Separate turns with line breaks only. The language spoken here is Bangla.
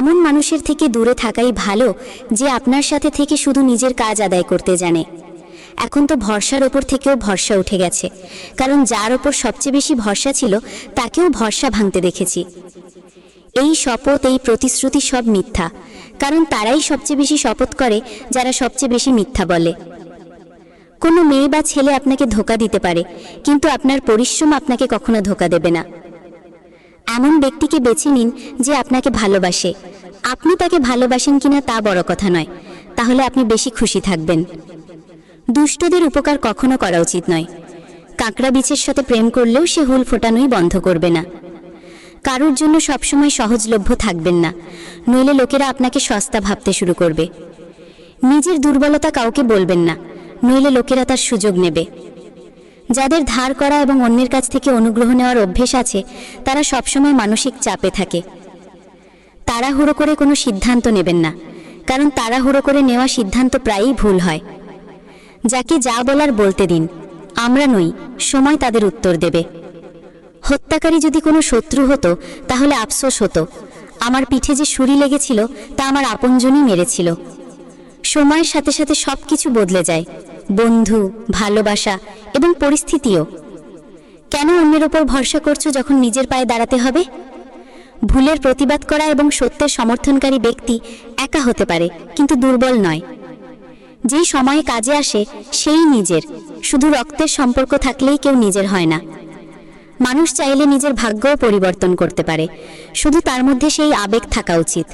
এমন মানুষের থেকে দূরে থাকাই ভালো যে আপনার সাথে থেকে শুধু নিজের কাজ আদায় করতে জানে। এখন তো ভরসার ওপর থেকেও ভরসা উঠে গেছে। কারণ যার ওপর সবচেয়ে বেশি ভরসা ছিল, তাকেও ভরসা ভাঙতে দেখেছি। এই শপথ, এই প্রতিশ্রুতি সব মিথ্যা। কারণ তারাই সবচেয়ে বেশি শপথ করে, যারা সবচেয়ে বেশি মিথ্যা বলে। কোনো মেয়ে বা ছেলে আপনাকে ধোকা দিতে পারে, কিন্তু আপনার পরিশ্রম আপনাকে কখনো ধোকা দেবে না। এমন ব্যক্তিকে বেছে নিন যে আপনাকে ভালোবাসে। আপনি তাকে ভালোবাসেন কিনা তা বড় কথা নয়। তাহলে আপনি বেশি খুশি থাকবেন। দুষ্টদের উপকার কখনো করা উচিত নয়। কাঁকড়া বিছের সাথে প্রেম করলেও সে হুল ফোটানোই বন্ধ করবে না। কারোর জন্য সবসময় সহজলভ্য থাকবেন না। নইলে লোকেরা আপনাকে সস্তা ভাবতে শুরু করবে। নিজের দুর্বলতা কাউকে বলবেন না। নইলে লোকেরা তার সুযোগ নেবে। যাদের ধার করা এবং অন্যের কাছ থেকে অনুগ্রহ নেওয়ার অভ্যেস আছে, তারা সবসময় মানসিক চাপে থাকে। তাড়াহুড়ো করে কোনো সিদ্ধান্ত নেবেন না, কারণ তাড়াহুড়ো করে নেওয়া সিদ্ধান্ত প্রায়ই ভুল হয়। যাকে যা বলার বলতে দিন, আমরা নই, সময় তাদের উত্তর দেবে। হত্যাকারী যদি কোনো শত্রু হতো, তাহলে আফসোস হতো। আমার পিঠে যে সুরি লেগেছিল, তা আমার আপনজনই মেরেছিল। সময়ের সাথে সাথে সব কিছু বদলে যায়, বন্ধু, ভালোবাসা এবং পরিস্থিতিও। কেন অন্যের ওপর ভরসা করছ যখন নিজের পায়ে দাঁড়াতে হবে? ভুলের প্রতিবাদ করা এবং সত্যের সমর্থনকারী ব্যক্তি একা হতে পারে, কিন্তু দুর্বল নয়। যেই সময়ে কাজে আসে, সেই নিজের। শুধু রক্তের সম্পর্ক থাকলেই কেউ নিজের হয় না। মানুষ চাইলে নিজের ভাগ্যও পরিবর্তন করতে পারে। শুধু তার মধ্যে সেই আবেগ থাকা উচিত।